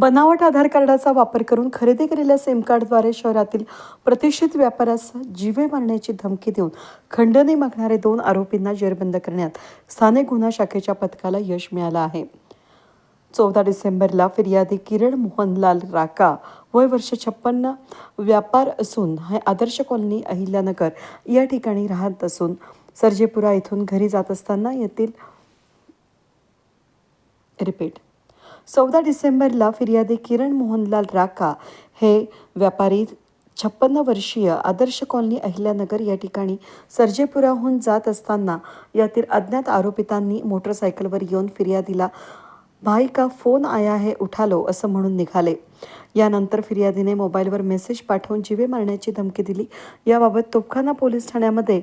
बनावट आधार कार्डाचा वापर करून खरेदी केलेल्या सिम कार्डद्वारे शहरातील प्रतिष्ठित व्यापाऱ्यास जीवे मारण्याची धमकी देऊन खंडणी मागणारे दोन आरोपींना जेरबंद करण्यात स्थानिक गुन्हा शाखेच्या पथकाला यश मिळालं आहे. चौदा डिसेंबरला फिर्यादी किरण मोहनलाल राका वय वर्ष छप्पन्न व्यापार असून हे आदर्श कॉलनी अहिल्यानगर या ठिकाणी राहत असून सर्जेपुरा इथून घरी जात असताना येथील रिपीट चौदा डिसेंबरला फिर्यादी किरण मोहनलाल राका हे व्यापारी छप्पन्न वर्षीय आदर्श कॉलनी अहिल्यानगर या ठिकाणी सर्जेपुराहून जात असताना यातील अज्ञात आरोपितांनी मोटरसायकलवर येऊन फिर्यादीला भाई का फोन आया है उठालो असं म्हणून निघाले. यानंतर फिर्यादीने मोबाईलवर मेसेज पाठवून जीवे मारण्याची धमकी दिली. याबाबत तोफखाना पोलीस ठाण्यामध्ये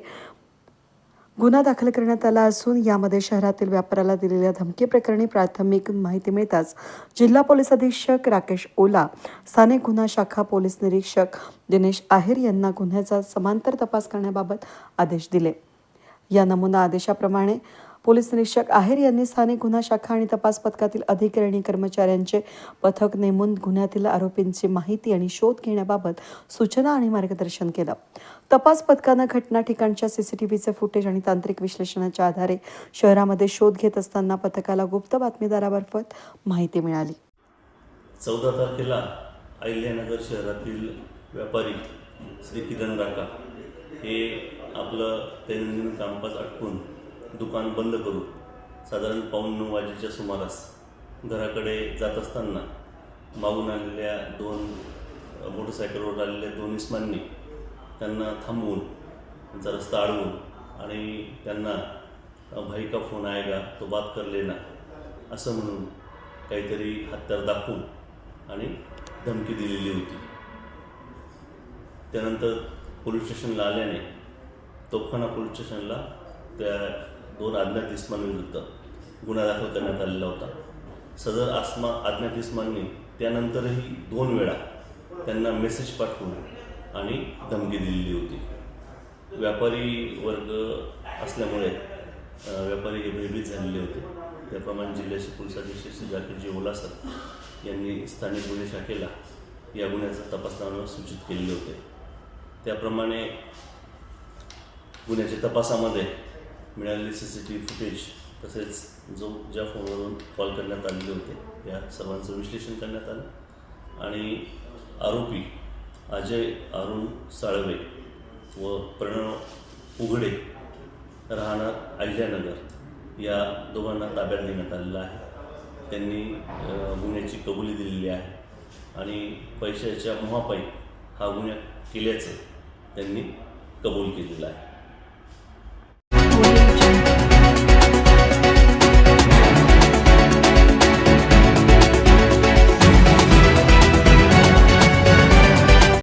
गुन्हा दाखल करण्यात आला असून यामध्ये शहरातील व्यापाऱ्याला दिलेल्या धमकी प्रकरणी प्राथमिक माहिती मिळताच जिल्हा पोलीस अधीक्षक राकेश ओला स्थानिक गुन्हा शाखा पोलीस निरीक्षक दिनेश आहेर यांना गुन्ह्याचा समांतर तपास करण्याबाबत आदेश दिले. या नमुना आदेशाप्रमाणे पोलीस निरीक्षक आहेर यांनी स्थानिक गुन्हा शाखा आणि तपास पथकातील अधिकारी कर्मचाऱ्यांचे पथक नेमून गुन्ह्यातील आरोपींची माहिती आणि शोध घेण्याबाबत सूचना आणि मार्गदर्शन केलं. तपास पथकानं घटना ठिकाणच्या सीसीटीव्हीचे फुटेज आणि तांत्रिक विश्लेषणाच्या आधारे शहरामध्ये शोध घेत असताना पथकाला गुप्त बातमीदारामार्फत माहिती मिळाली. चौदा तारखेला अहिल्यानगर शहरातील व्यापारी श्री किरण राका हे आपलं दैनंदिन कामकाज आटपून दुकान बंद करून साधारण पाऊण नऊ वाजेच्या सुमारास घराकडे जात असताना मागून आलेल्या दोन मोटरसायकलवर आलेल्या दोन इस्मांनी त्यांना थांबवून त्यांचा रस्ता अडवून आणि त्यांना भाई का फोन आएगा तो बात कर लेना असं म्हणून काहीतरी हत्यार दाखवून आणि धमकी दिलेली होती. त्यानंतर पोलीस स्टेशनला आल्याने तोफखाना पोलीस स्टेशनला त्या दोन अज्ञात इस्मांविरुद्ध गुन्हा दाखल करण्यात आलेला होता. सदर आसमा अज्ञात इस्मांनी त्यानंतरही दोन वेळा त्यांना मेसेज पाठवून आणि धमकी दिलेली होती. व्यापारी वर्ग असल्यामुळे व्यापारी हे भयभीत झालेले होते. त्याप्रमाणे जिल्ह्याचे पोलीस अधीक्षक जाकीरजी ओलासर यांनी स्थानिक गुन्हे शाखेला या गुन्ह्याचा तपास सूचित केलेले होते. त्याप्रमाणे गुन्ह्याच्या तपासामध्ये मिळालेले C C T V footage तसेच जो ज्या फोनवरून कॉल करण्यात आलेले होते या सर्वांचं विश्लेषण करण्यात आलं. आणि आरोपी अजय अरुण साळवे व प्रणव उघडे राहणार अहिल्यानगर या दोघांना ताब्यात घेण्यात आलेलं आहे. त्यांनी गुन्ह्याची कबुली दिलेली आहे आणि पैशाच्या मोहापाई हा गुन्हा केल्याचं त्यांनी कबूल केलेलं आहे.